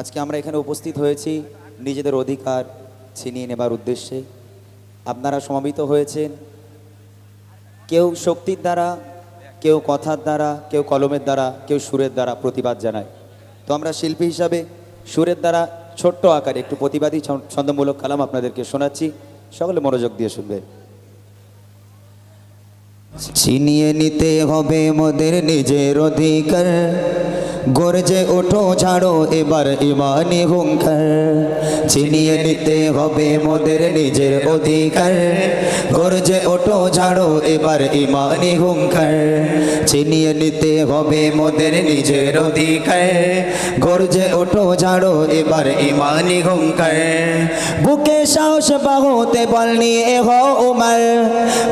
আজকে আমরা এখানে উপস্থিত হয়েছি নিজেদের অধিকার ছিনিয়ে নেবার উদ্দেশ্যে। আপনারা সমাবেত হয়েছেন। কেউ শক্তির দ্বারা, কেউ কথার দ্বারা, কেউ কলমের দ্বারা, কেউ সুরের দ্বারা প্রতিবাদ জানায়। তো আমরা শিল্পী হিসাবে সুরের দ্বারা ছোট্ট আকারে একটু প্রতিবাদী ছন্দমূলক কালাম আপনাদেরকে শোনাচ্ছি। সকলে মনোযোগ দিয়ে শুনবেন। ছিনিয়ে নিতে হবে মোদের নিজের অধিকার। গর্জে ওঠো, ছাড়ো, এবার ইমানি হুঙ্কার। ছিনিয়ে নিতে হবে মোদের নিজের অধিকার। গর্জে ওঠো, ছাড়ো, এবার ইমানি হুঙ্কার। ছিনিয়ে নিতে হবে মোদের নিজের অধিকার। গর্জে ওঠো, ছাড়ো, এবার ইমানি হুঙ্কার। বুকে সাহস বাহুতে বল নিয়ে হো উমর।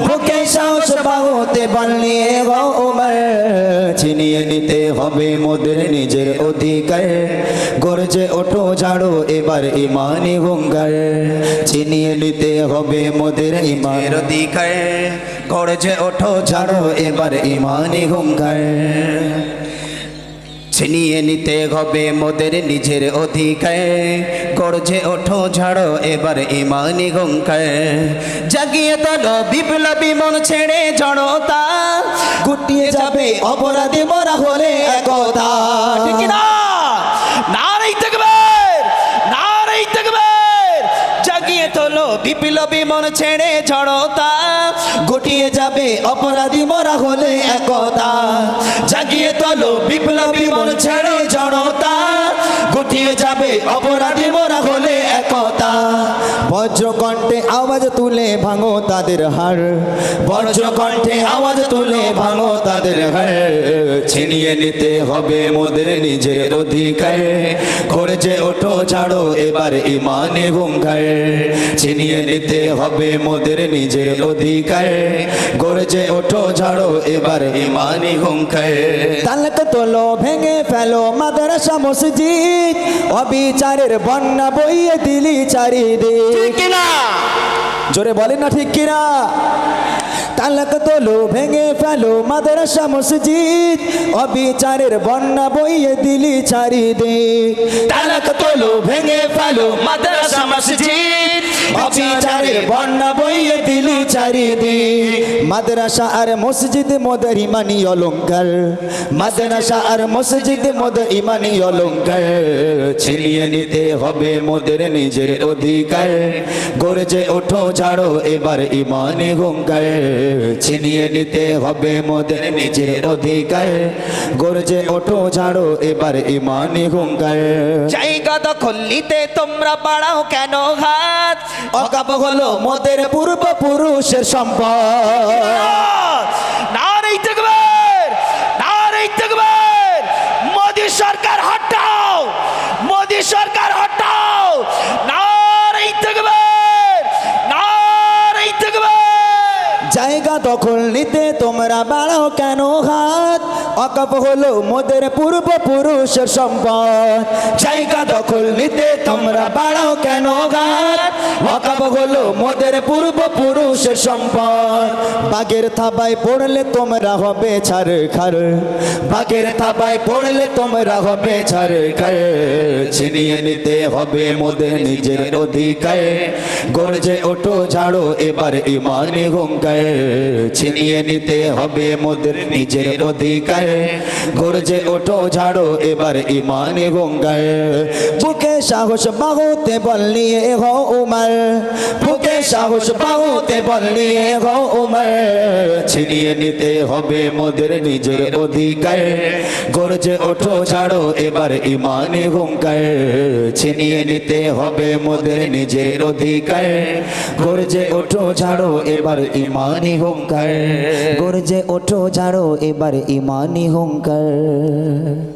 বুকে সাহস বাহুতে বল নিয়ে হো উমর। ছিনিয়ে নিতে হবে মোদের নিজের অধিকার। গর্জে ওঠো, ঝাড়ো, এবার ইমানি হুঙ্গার চিনিয়ে নিতে হবে মোদের ইমানের অধিকার। গর্জে ওঠো, ঝাড়ো, এবার ইমানি হুঙ্গার ছিনিয়ে নিতে হবে মোদের নিজের অধিকার। গর্জে ওঠো, ঝাড়ো এবার ইমানি গঙ্কায় জাগিয়ে তোলো বিপ্লবী মন ছেড়ে জড়তা। গুটিয়ে যাবে অপরাধী মরা হলে একতা। বিপ্লবী মন ছেড়ে জড়তা। গুটিয়ে যাবে অপরাধী মরা হলে একতা। বিপ্লবী মন ছেড়ে জনতা গুটিয়ে যাবে অপরাধী মন বজ্রকণ্ঠে আওয়াজ তুলে ভাঙো তাদের হার বজ্রকণ্ঠে আওয়াজ তুলে ভাঙো তাদের হার ছিনিয়ে নিতে হবে মোদের নিজের অধিকার। করেছে ওঠো, ছাড়ো, এবার ইমানে হুঙ্কার ছিনিয়ে নিতে হবে মোদের নিজের অধিকার। গড়েছে ওঠো, ছাড়ো, এবার ইমানি হুঙ্কার তালক তোলো, ভেঙে ফেলো মাদ্রাসা মসজিদ। অবিচারের বন্যা বইয়ে দিলি চারিদিক। ঠিক কিনা? জোরে বলেন না ঠিক কিনা? তালাক তোলো ভেঙে ফেলো মাদ্রাসা মসজিদ, অবিচারের বন্যা বইয়ে দিলি চারিদিক। তালাক তোলো ভেঙে ফেলো মাদ্রাসা মসজিদ অবিচারের বন্যা বইয়ে দিলি চারিদিক। মাদ্রাসা আর মসজিদ মোদের ইমানি অলঙ্কার। মাদ্রাসা আর মসজিদ মোদের ইমানি অলঙ্কার। ছিনিয়ে নিতে হবে মোদের নিজের অধিকার। গর্জে ওঠো, ছাড়ো, এবার ইমানি হুঙ্কার। ছিনিয়ে নিতে হবে মোদের নিজের অধিকার। গর্জে ওঠো, ছাড়ো, এবার ইমানি হুঙ্কার। জায়গা দখল নিতে তোমরা বাড়াও কেন হাত? অকাপ হলো পূর্ব পূর্বপুরুষের সম্পদ। সরকার হটাও মোদী সরকার হটাও নারী থাকবেন নারী থাকবেন জায়গা দখল নিতে তোমরা বাড়াও কেন হাত? অকাপ হলো মোদের পূর্বপুরুষের সম্পদ। জায়গা দখল নিতে তোমরা বাড়াও কেন হাত? অকাপ হলো মোদের পূর্বপুরুষের সম্পদ। বাগের থাবায় পড়লে তোমরা হবে ছাড় খার। বাগের থাবায় পড়লে তোমরা হবে ছাড় খার। ছিনিয়ে নিতে হবে মোদের নিজের অধিকার। গর্জে ওঠো, ঝাড়ো, এবার ইমানে হুঙ্কার। ছিনিয়ে নিতে হবে মোদের নিজের অধিকার। গর্জে ওঠো, ঝাড়ো এবার ইমানে গঙ্গার বুকে সাহস বাহুতে বল নিয়ে হো উমার। বুকে সাহস নিয়ে হো উমার, ছিনিয়ে নিতে হবে মোদের নিজের অধিকার। গর্জে ওঠো, ছাড়ো এবার ইমানে হুঙ্কার। ছিনিয়ে নিতে হবে মোদের নিজের অধিকার। গর্জে ওঠো, ছাড়ো এবার ইমানি হুঙ্কার। গর্জে ওঠো, ছাড়ো এবার ইমানি হুঙ্কার।